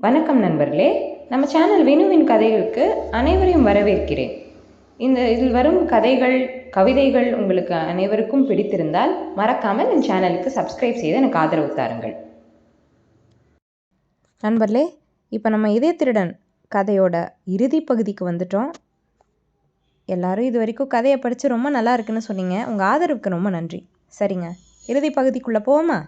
வணக்கம் நண்பர்களே. நம்ம சேனல் வினுவின் கதைகளுக்கு அனைவரையும் வரவேற்கிறேன். இந்த இதில் வரும் கதைகள் கவிதைகள் உங்களுக்கு அனைவருக்கும் பிடித்திருந்தால் மறக்காமல் என் சேனலுக்கு சப்ஸ்கிரைப் செய்து எனக்கு ஆதரவு தாருங்கள். நண்பர்களே இப்போ நம்ம இதய திருடன் கதையோட இறுதி பகுதிக்கு வந்துட்டோம். எல்லாரும் இது வரைக்கும் கதையை படித்து ரொம்ப நல்லா இருக்குன்னு சொன்னீங்க. உங்கள் ஆதரவுக்கு ரொம்ப நன்றி. சரிங்க. இறுதி பகுதிக்குள்ளே போவோமா?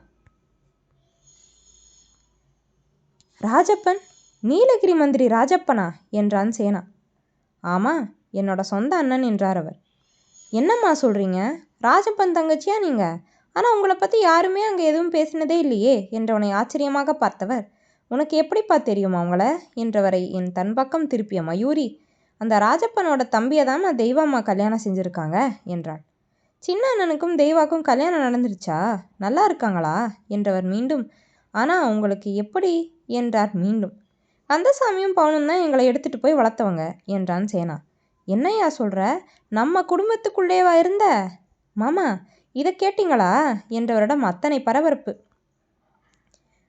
ராஜப்பன்? நீலகிரி மந்திரி ராஜப்பனா? என்றான் சேனா. ஆமாம் என்னோட சொந்த அண்ணன் என்றார் அவர். என்னம்மா சொல்கிறீங்க ராஜப்பன் தங்கச்சியா நீங்கள் ஆனால் உங்களை பற்றி யாருமே அங்கே எதுவும் பேசினதே இல்லையே என்றவனை ஆச்சரியமாக பார்த்தவர். உனக்கு எப்படிப்பா தெரியும் அவங்கள என்றவரை என் தன் பக்கம் திருப்பிய மயூரி. அந்த ராஜப்பனோட தம்பியை தான் தெய்வாம்மா தெய்வம்மா கல்யாணம் செஞ்சுருக்காங்க என்றாள். சின்ன அண்ணனுக்கும் தெய்வாக்கும் கல்யாணம் நடந்துருச்சா? நல்லா இருக்காங்களா? என்றவர் மீண்டும். ஆனால் உங்களுக்கு எப்படி என்றார் மீண்டும். கந்தசாமியும் பவுனும் தான் எங்களை எடுத்துகிட்டு போய் வளர்த்தவங்க என்றான் சேனா. என்னையா சொல்கிற நம்ம குடும்பத்துக்குள்ளேவா இருந்த? மாமா இதை கேட்டிங்களா? என்றவரிடம் அத்தனை பரபரப்பு.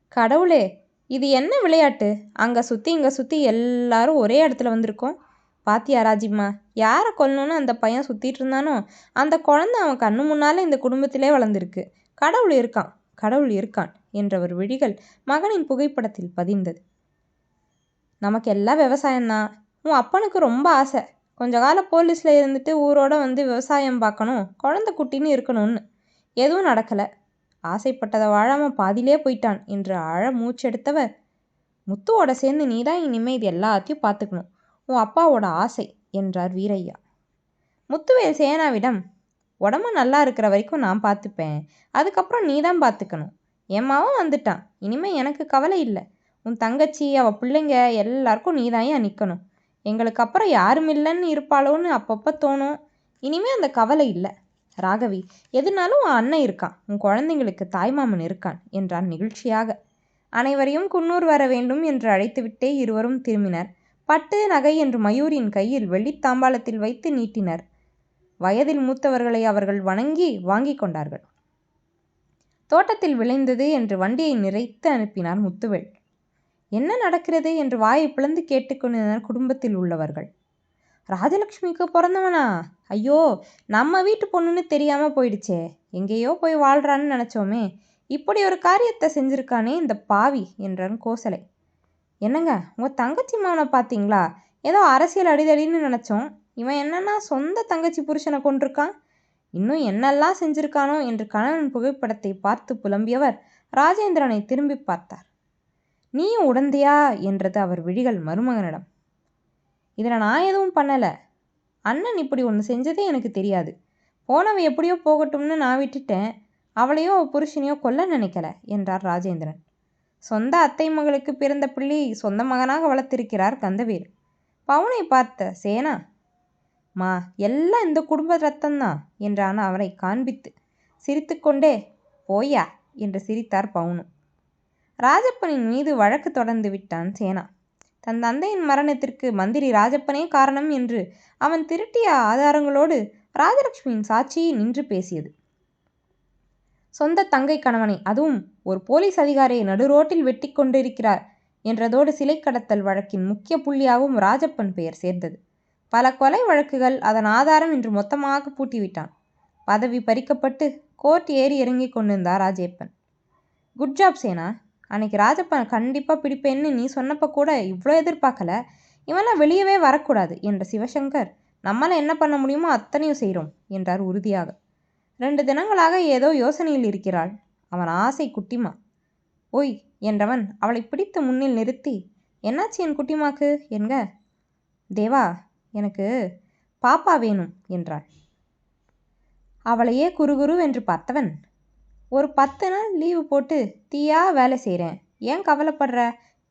கடவுளே இது என்ன விளையாட்டு? அங்கே சுற்றி இங்கே சுற்றி எல்லாரும் ஒரே இடத்துல வந்திருக்கோம். பாத்தியா ராஜிம்மா யாரை கொல்லணும்னு அந்த பையன் சுற்றிட்டு இருந்தானோ அந்த குழந்தை அவன் கண்ணு முன்னால் இந்த குடும்பத்திலே வளர்ந்துருக்கு. கடவுள் இருக்கான் கடவுள் இருக்கான். என்றவர் விழிகள் மகனின் புகைப்படத்தில் பதிந்தது. நமக்கு எல்லாம் விவசாயம்தான் உன் அப்பனுக்கு ரொம்ப ஆசை. கொஞ்ச காலம் போலீஸில் இருந்துட்டு ஊரோட வந்து விவசாயம் பார்க்கணும் குழந்தை குட்டின்னு இருக்கணும்னு. எதுவும் நடக்கலை. ஆசைப்பட்டதை வாழாமல் பாதியிலே போயிட்டான் என்று ஆழ மூச்செடுத்தவர். முத்துவோட சேர்ந்து நீ தான் இனிமேல் இது எல்லாத்தையும் பார்த்துக்கணும் உன் அப்பாவோட ஆசை என்றார் வீரையா. முத்துவேல் சேனாவிடம். உடம்பு நல்லா இருக்கிற வரைக்கும் நான் பார்த்துப்பேன் அதுக்கப்புறம் நீ தான் பார்த்துக்கணும் என் வந்துட்டான். இனிமேல் எனக்கு கவலை இல்லை. உன் தங்கச்சி அவள் பிள்ளைங்க எல்லாருக்கும் நீ நிற்கணும் எங்களுக்கு அப்புறம் யாரும் இல்லைன்னு இருப்பாளோன்னு அப்பப்போ தோணும். இனிமேல் அந்த கவலை இல்லை. ராகவி எதுனாலும் உன் அண்ணன் இருக்கான். உன் குழந்தைங்களுக்கு தாய்மாமன் இருக்கான் என்றான் நிகழ்ச்சியாக. அனைவரையும் குன்னூர் வர வேண்டும் என்று அழைத்துவிட்டே இருவரும் திரும்பினர். பட்டு நகை என்று மயூரின் கையில் வெள்ளித்தாம்பாளத்தில் வைத்து நீட்டினர். வயதில் மூத்தவர்களை அவர்கள் வணங்கி வாங்கி கொண்டார்கள். தோட்டத்தில் விளைந்தது என்று வண்டியை நிறைத்து அனுப்பினார் முத்துவேல். என்ன நடக்கிறது? என்று வாயை பிளந்து கேட்டுக்கொண்டிருந்தனர் குடும்பத்தில் உள்ளவர்கள். ராஜலக்ஷ்மிக்கு பிறந்தவனா? ஐயோ நம்ம வீட்டு பொண்ணுன்னு தெரியாம போயிடுச்சே. எங்கேயோ போய் வாழ்றான்னு நினச்சோமே. இப்படி ஒரு காரியத்தை செஞ்சிருக்கானே இந்த பாவி என்றான் கோசலை. என்னங்க உங்கள் தங்கச்சி மாவனை பார்த்தீங்களா ஏதோ அரசியல் அடிதடின்னு நினச்சோம். இவன் என்னன்னா சொந்த தங்கச்சி புருஷனை கொண்டிருக்கான் இன்னும் என்னெல்லாம் செஞ்சிருக்கானோ என்று கணவன் புகைப்படத்தை பார்த்து புலம்பியவர் ராஜேந்திரனை திரும்பி பார்த்தார். நீயும் உடந்தையா? என்றது அவர் விழிகள் மருமகனிடம். இதில் நான் எதுவும் பண்ணலை. அண்ணன் இப்படி ஒன்று செஞ்சதே எனக்கு தெரியாது. போனவ எப்படியோ போகட்டும்னு நான் விட்டுட்டேன். அவளையோ புருஷனையோ கொல்ல நினைக்கல என்றார் ராஜேந்திரன். சொந்த அத்தை மகளுக்கு பிறந்த பிள்ளை சொந்த மகனாக வளர்த்திருக்கிறார் கந்தவேல். பவுனை பார்த்த சேனா மா எல்லாம் இந்த குடும்ப ரத்தம்தான் என்றான் அவரை காண்பித்து. சிரித்துக்கொண்டே போயா என்று சிரித்தார் பவுனு. ராஜப்பனின் மீது வழக்கு தொடர்ந்து விட்டான் சேனா. தன் தந்தையின் மரணத்திற்கு மந்திரி ராஜப்பனே காரணம் என்று அவன் திருட்டிய ஆதாரங்களோடு ராஜலட்சுமியின் சாட்சியை நின்று பேசியது. சொந்த தங்கை கணவனை அதுவும் ஒரு போலீஸ் அதிகாரியை நடுரோட்டில் வெட்டி கொண்டிருக்கிறார் என்றதோடு சிலை கடத்தல் வழக்கின் முக்கிய புள்ளியாகவும் ராஜப்பன் பெயர் சேர்ந்தது. பல கொலை வழக்குகள் அதன் ஆதாரம் இன்று மொத்தமாக பூட்டிவிட்டான். பதவி பறிக்கப்பட்டு கோர்ட் ஏறி இறங்கி கொண்டிருந்தார் ராஜேப்பன். குட் ஜாப் சேனா. அன்னைக்கு ராஜப்பன் கண்டிப்பாக பிடிப்பேன்னு நீ சொன்னப்போ கூட இவ்வளோ எதிர்பார்க்கல. இவெல்லாம் வெளியவே வரக்கூடாது என்ற சிவசங்கர். நம்மளால் என்ன பண்ண முடியுமோ அத்தனையும் செய்கிறோம் என்றார் உறுதியாக. ரெண்டு தினங்களாக ஏதோ யோசனையில் இருக்கிறாள். அவன் ஆசை குட்டிமா. ஓய் என்றவன் அவளை பிடித்து முன்னில் நிறுத்தி என்னாச்சு என் குட்டிமாக்கு? என்க? தேவா எனக்கு பாப்பா வேணும் என்றாள். அவளையே குறுகுரு என்று பார்த்தவன் ஒரு பத்து நாள் லீவு போட்டு தீயா வேலை செய்கிறேன் ஏன் கவலைப்படுற?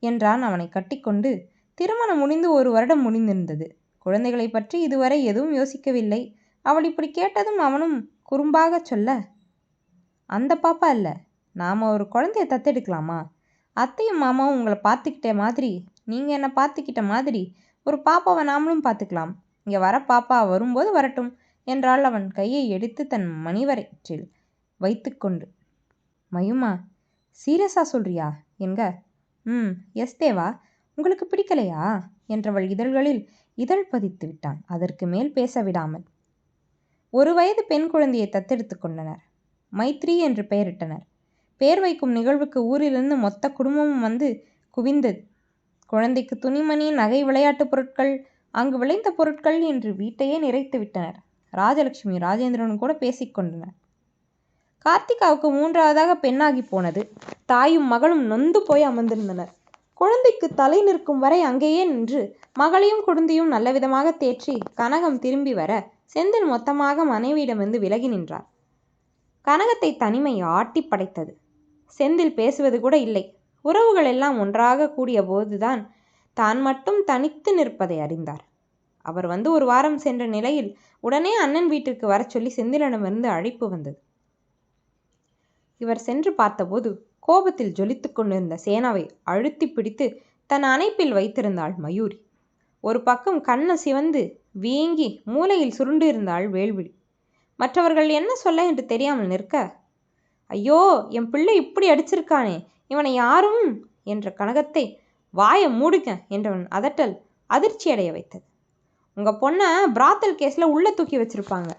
என்றான் அவனை கட்டிக்கொண்டு. திருமணம் முடிந்து ஒரு வருடம் முடிந்திருந்தது. குழந்தைகளை பற்றி இதுவரை எதுவும் யோசிக்கவில்லை. அவள் இப்படி கேட்டதும் அவனும் குறும்பாக சொல்ல அந்த பாப்பா இல்லை நாம் ஒரு குழந்தைய தத்தெடுக்கலாமா? அத்தையும் மாமாவும் உங்களை பார்த்துக்கிட்ட மாதிரி நீங்கள் என்னை பார்த்துக்கிட்ட மாதிரி ஒரு பாப்பாவை நாமளும் பார்த்துக்கலாம். இங்கே வர பாப்பா வரும்போது வரட்டும் என்றால் அவன் கையை எடுத்து தன் மணிவரைற்றில் வைத்துக்கொண்டு மயுமா சீரியஸாக சொல்றியா? என்க. ம் எஸ் தேவா உங்களுக்கு பிடிக்கலையா? என்றவள் இதழ்களில் இதழ் பதித்து விட்டான். அதற்கு மேல் பேச விடாமல். ஒரு வயது பெண் குழந்தையை தத்தெடுத்து கொண்டனர். மைத்ரி என்று பெயரிட்டனர். பேர் வைக்கும் நிகழ்வுக்கு ஊரிலிருந்து மொத்த குடும்பமும் வந்து குவிந்தது குழந்தைக்கு துணிமணி நகை விளையாட்டுப் பொருட்கள் அங்கு விளைந்த பொருட்கள் என்று வீட்டையே நிறைத்து விட்டனர். ராஜலட்சுமி ராஜேந்திரனும் கூட பேசிக்கொண்டனர் கார்த்திகாவுக்கு மூன்றாவதாக பெண்ணாகி போனது. தாயும் மகளும் நொந்து போய் அமர்ந்திருந்தனர். குழந்தைக்கு தலை நிற்கும் வரை அங்கேயே நின்று மகளையும் குழந்தையும் நல்லவிதமாக தேற்றி கனகம் திரும்பி வர செந்தில் மொத்தமாக மனைவியிடமிருந்து விலகி நின்றார். கனகத்தை தனிமை ஆட்டி படைத்தது. செந்தில் பேசுவது கூட இல்லை. உறவுகள் எல்லாம் ஒன்றாக கூடிய போதுதான் தான் மட்டும் தனித்து நிற்பதை அறிந்தார். அவர் வந்து ஒரு வாரம் சென்ற நிலையில் உடனே அண்ணன் வீட்டிற்கு வரச் சொல்லி செந்திலனிடமிருந்து அழைப்பு வந்தது. இவர் சென்று பார்த்தபோது கோபத்தில் ஜொலித்துக் கொண்டிருந்த சேனாவை அழுத்தி பிடித்து தன் அணைப்பில் வைத்திருந்தாள் மயூரி. ஒரு பக்கம் கண்ண சிவந்து வீங்கி மூலையில் சுருண்டு இருந்தாள் வேள்விழி. மற்றவர்கள் என்ன சொல்ல என்று தெரியாமல் நிற்க ஐயோ என் பிள்ளை இப்படி அடிச்சிருக்கானே இவனை யாரும்? என்ற கனகத்தை வாயை மூடுங்க என்றவன் அதட்டல் அதிர்ச்சி அடைய வைத்தது. உங்கள் பொண்ணை பிராத்தல் கேஸில் உள்ளே தூக்கி வச்சுருப்பாங்க.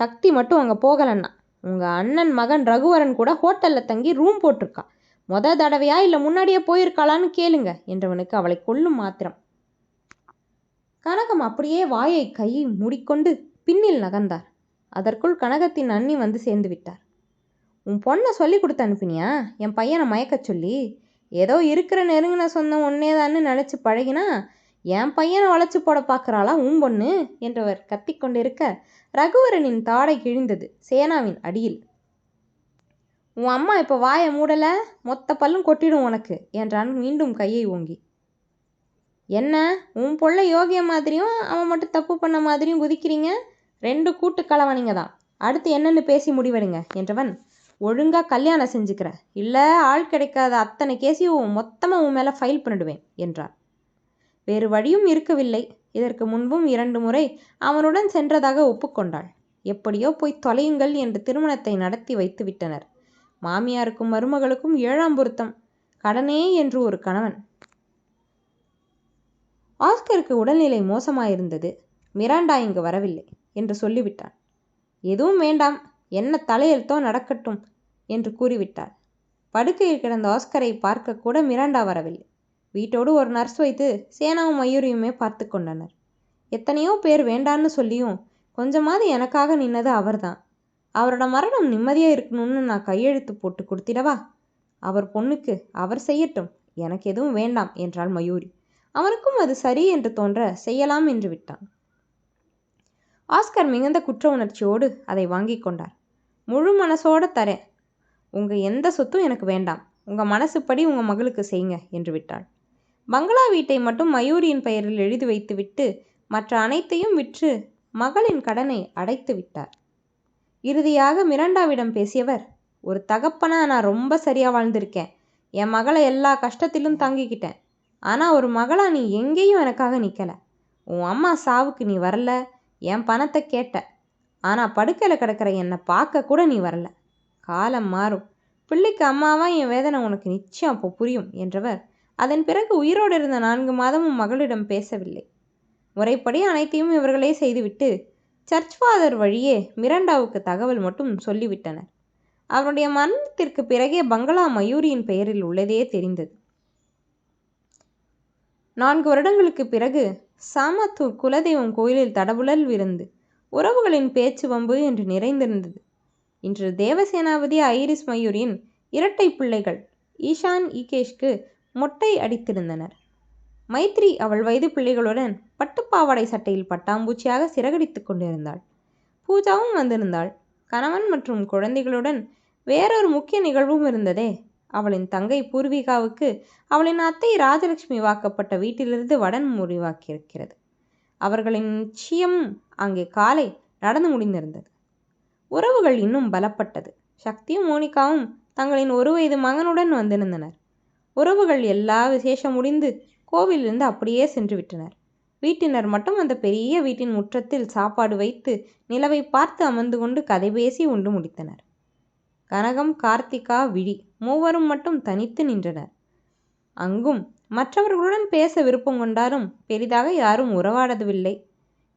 சக்தி மட்டும் அங்கே போகலன்னா. உங்கள் அண்ணன் மகன் ரகுவரன் கூட ஹோட்டலில் தங்கி ரூம் போட்டிருக்கான். மொத தடவையா இல்லை முன்னாடியே போயிருக்காளான்னு கேளுங்க என்றவனுக்கு அவளை கொல்லும் மாத்திரம். கனகம் அப்படியே வாயை கையை மூடிக்கொண்டு பின்னில் நகர்ந்தார். அதற்குள் கனகத்தின் அண்ணி வந்து சேர்ந்து விட்டார். உன் பொண்ணை சொல்லி கொடுத்து அனுப்பினியா? என் பையனை மயக்கச் சொல்லி? ஏதோ இருக்கிற நெருங்கின சொந்தம் ஒன்னேதான்னு நினச்சி பழகினா என் பையனை வளைச்சி போட பார்க்குறாளா உன் பொண்ணு? என்றவர் கத்திக்கொண்டிருக்க ரகுவரனின் தாடை கிழிந்தது சேனாவின் அடியில். உன் அம்மா இப்போ வாயை மூடலை? மொத்த பல்லும் கொட்டிடும் உனக்கு என்றான் மீண்டும் கையை ஓங்கி. என்ன? உன் பொள்ள யோகிய மாதிரியும் அவன் மட்டும் தப்பு பண்ண மாதிரியும் குதிக்கிறீங்க? ரெண்டு கூட்டு கலவனிங்க தான் அடுத்து என்னன்னு பேசி முடிவெடுங்க என்றவன் ஒழுங்காக கல்யாணம் செஞ்சுக்கிற இல்லை ஆள் கிடைக்காத அத்தனை கேஸையும் மொத்தமாக உன் மேலே ஃபைல் பண்ணிடுவேன் என்றார் வேறு வழியும் இருக்கவில்லை. இதற்கு முன்பும் இரண்டு முறை அவனுடன் சென்றதாக ஒப்புக்கொண்டாள். எப்படியோ போய் தொலையுங்கள் என்று திருமணத்தை நடத்தி வைத்து விட்டனர். மாமியாருக்கும் மருமகளுக்கும் ஏழாம் பொருத்தம். கடனே என்று ஒரு கணவன். ஆஸ்கருக்கு உடல்நிலை மோசமாயிருந்தது. மிராண்டா இங்கு வரவில்லை என்று சொல்லிவிட்டான். எதுவும் வேண்டாம். என்ன தலையெழுத்தோ நடக்கட்டும் என்று கூறிவிட்டார். படுக்கையில் கிடந்த ஆஸ்கரை பார்க்க கூட மிராண்டா வரவில்லை. வீட்டோடு ஒரு நர்ஸ் வைத்து சேனாவும் மயூரியுமே பார்த்து கொண்டனர். எத்தனையோ பேர் வேண்டான்னு சொல்லியும் கொஞ்சமாவது எனக்காக நின்னது அவர்தான். அவரோட மரணம் நிம்மதியாக இருக்கணும்னு நான் கையெழுத்து போட்டு கொடுத்திடவா? அவர் பொண்ணுக்கு அவர் செய்யட்டும். எனக்கு எதுவும் வேண்டாம் என்றாள் மயூரி. அவனுக்கும் அது சரி என்று தோன்ற செய்யலாம் என்று விட்டான். ஆஸ்கர் மிகுந்த குற்ற உணர்ச்சியோடு அதை வாங்கி கொண்டார். முழு மனசோட தரேன் உங்கள் எந்த சொத்தும் எனக்கு வேண்டாம். உங்கள் மனசுப்படி உங்கள் மகளுக்கு செய்யுங்க என்று விட்டாள். பங்களா வீட்டை மட்டும் மயூரியின் பெயரில் எழுதி வைத்துவிட்டு மற்ற அனைத்தையும் விற்று மகளின் கடனை அடைத்து விட்டார். இறுதியாக மிராண்டாவிடம் பேசியவர் ஒரு தகப்பனா நான் ரொம்ப சரியாக வாழ்ந்திருக்கேன். என் மகளை எல்லா கஷ்டத்திலும் தாங்கிக்கிட்டேன். ஆனால் ஒரு மகளா நீ எங்கேயும் எனக்காக நிற்கலை உன் அம்மா சாவுக்கு நீ வரல. என் பணத்தை கேட்ட. ஆனால் படுக்கையில் கிடக்கிற என்னை பார்க்க கூட நீ வரல. காலம் மாறும். பிள்ளைக்கு அம்மாவா என் வேதனை உனக்கு நிச்சயம் அப்போ புரியும் என்றவர் அதன் பிறகு உயிரோடு இருந்த நான்கு மாதமும் மகளிடம் பேசவில்லை. முறைப்படி அனைத்தையும் இவர்களே செய்துவிட்டு சர்ச் ஃபாதர் வழியே மிரண்டாவுக்கு தகவல் மட்டும் சொல்லிவிட்டனர். அவருடைய மரணத்திற்கு பிறகே பங்களா மயூரியின் பெயரில் உள்ளதே தெரிந்தது. நான்கு வருடங்களுக்கு பிறகு சாமத்தூர் குலதெய்வம் கோயிலில் தடபுழல் விருந்து உறவுகளின் பேச்சு வம்பு என்று நிறைந்திருந்தது. இன்று தேவசேனாபதி ஐரிஸ் மயூரின் இரட்டை பிள்ளைகள் ஈஷான் ஈகேஷ்க்கு மொட்டை அடித்திருந்தனர். மைத்ரி அவள் வயது பிள்ளைகளுடன் பட்டுப்பாவாடை சட்டையில் பட்டாம்பூச்சியாக சிறகடித்துக் கொண்டிருந்தாள். பூஜாவும் வந்திருந்தாள். கணவன் மற்றும் குழந்தைகளுடன் வேறொரு முக்கிய நிகழ்வும் இருந்ததே. அவளின் தங்கை பூர்விகாவுக்கு அவளின் அத்தை ராஜலட்சுமி வாக்கப்பட்ட வீட்டிலிருந்து வடன் முறிவாக்கியிருக்கிறது. அவர்களின் நிச்சயம் அங்கே காலை நடந்து முடிந்திருந்தது. உறவுகள் இன்னும் பலப்பட்டது. சக்தியும் மோனிகாவும் தங்களின் ஒரு வயது மகனுடன் வந்திருந்தனர். உறவுகள் எல்லா விசேஷம் முடிந்து கோவிலிருந்து அப்படியே சென்று விட்டனர். வீட்டினர் மட்டும் அந்த பெரிய வீட்டின் முற்றத்தில் சாப்பாடு வைத்து நிலவை பார்த்து அமர்ந்து கொண்டு கதை பேசி உண்டு முடித்தனர். கனகம் கார்த்திகா விழி மூவரும் மட்டும் தனித்து நின்றனர். அங்கும் மற்றவர்களுடன் பேச விருப்பம் கொண்டாலும் பெரிதாக யாரும் உறவாடவில்லை.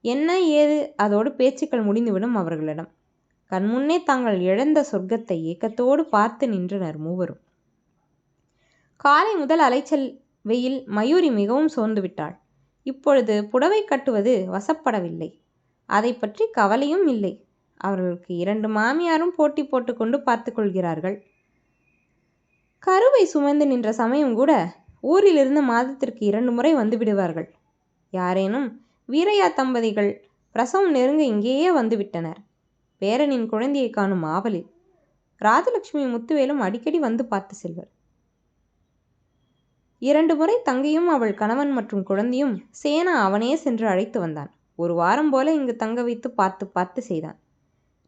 என்ன ஏது? அதோடு பேச்சுக்கள் முடிந்துவிடும் அவர்களிடம். கண்முன்னே தாங்கள் இழந்த சொர்க்கத்தை ஏக்கத்தோடு பார்த்து நின்றனர் மூவரும். காலை முதல் அலைச்சல் வெயில் மயூரி மிகவும் சோர்ந்து விட்டாள். இப்பொழுது புடவை கட்டுவது வசப்படவில்லை. அதை பற்றி கவலையும் இல்லை. அவர்களுக்கு இரண்டு மாமியாரும் போட்டி போட்டுக்கொண்டு பார்த்து கொள்கிறார்கள். கருவை சுமந்து நின்ற சமயம் கூட ஊரிலிருந்து மாதத்திற்கு இரண்டு முறை வந்து விடுவார்கள். யாரேனும் வீரையா தம்பதிகள் பிரசவம் நெருங்க இங்கேயே வந்துவிட்டனர் பேரனின் குழந்தையை காணும் ஆவலில் ராஜலட்சுமி முத்துவேலும் அடிக்கடி வந்து பார்த்து செல்வர். இரண்டு முறை தங்கையும் அவள் கணவன் மற்றும் குழந்தையும் சேனா அவனே சென்று அழைத்து வந்தான். ஒரு வாரம் போல இங்கு தங்க வைத்து பார்த்து பார்த்து செய்தான்.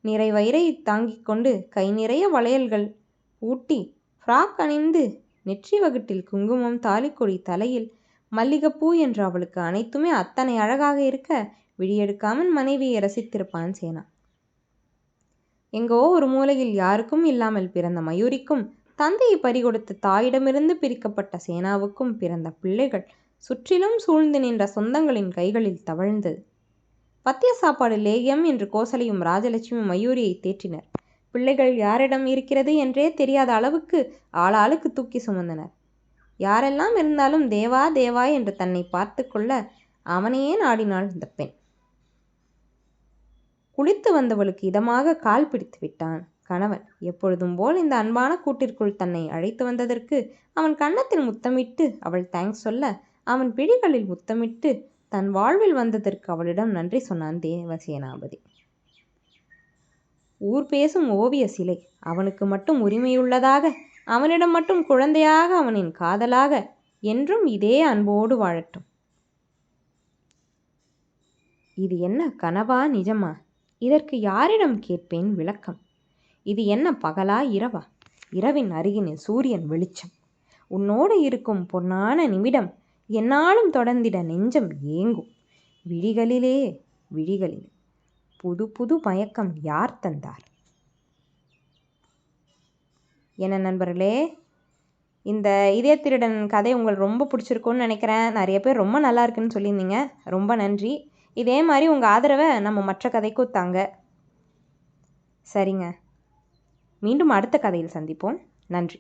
நிறை வயிறை தாங்கிக் கொண்டு கை நிறைய வளையல்கள் ஊட்டி ஃப்ராக் அணிந்து நெற்றி வகுட்டில் குங்குமம் தாலிக்கொடி தலையில் மல்லிகைப்பூ என்று அவளுக்கு அனைத்துமே அத்தனை அழகாக இருக்க விடியெடுக்காமல் மனைவியை ரசித்திருப்பான் சேனா. எங்கோ ஒரு மூலையில் யாருக்கும் இல்லாமல் பிறந்த மயூரிக்கும் தந்தையை பறிகொடுத்த தாயிடமிருந்து பிரிக்கப்பட்ட சேனாவுக்கும் பிறந்த பிள்ளைகள் சுற்றிலும் சூழ்ந்து நின்ற சொந்தங்களின் கைகளில் தவழ்ந்தது பத்திய சாப்பாடு லேகியம் என்று கோசலையும் ராஜலட்சுமி மயூரியை தேற்றினர். பிள்ளைகள் யாரிடம் இருக்கிறது? என்றே தெரியாத அளவுக்கு ஆளாளுக்கு தூக்கி சுமந்தனர். யாரெல்லாம் இருந்தாலும் தேவா தேவா என்று தன்னை பார்த்து கொள்ள அவனையே நாடினாள் இந்த பெண். குளித்து வந்தவளுக்கு இதமாக கால் பிடித்து விட்டான். கணவன் எப்பொழுதும் போல் இந்த அன்பான கூட்டிற்குள் தன்னை அழைத்து வந்ததற்கு அவன் கன்னத்தில் முத்தமிட்டு அவள் தேங்க்ஸ் சொல்ல அவன் பிடிகளில் முத்தமிட்டு தன் வாழ்வில் வந்ததற்கு அவளிடம் நன்றி சொன்னான் தேவசேனாபதி. ஊர் பேசும் ஓவிய சிலை அவனுக்கு மட்டும் உரிமையுள்ளதாக அவனிடம் மட்டும் குழந்தையாக அவனின் காதலாக என்றும் இதே அன்போடு வாழட்டும். இது என்ன கனவா நிஜமா? இதற்கு யாரிடம் கேட்பேன் விளக்கம். இது என்ன பகலா இரவா? இரவின் அருகினில் சூரியன் வெளிச்சம். உன்னோடு இருக்கும் பொன்னான நிமிடம் என்னாலும் தொடர்ந்திட நெஞ்சம் ஏங்கும். விழிகளிலே விழிகளில். புது புது மயக்கம் யார் தந்தார்? என்ன நண்பர்களே இந்த இதய திருடன் கதை உங்களுக்கு ரொம்ப பிடிச்சிருக்கும்னு நினைக்கிறேன். நிறைய பேர் ரொம்ப நல்லா இருக்குன்னு சொல்லியிருந்தீங்க. ரொம்ப நன்றி. இதே மாதிரி உங்கள் ஆதரவை நம்ம மற்ற கதைக்கும் தாங்க சரிங்க. மீண்டும் அடுத்த கதையில் சந்திப்போம். நன்றி.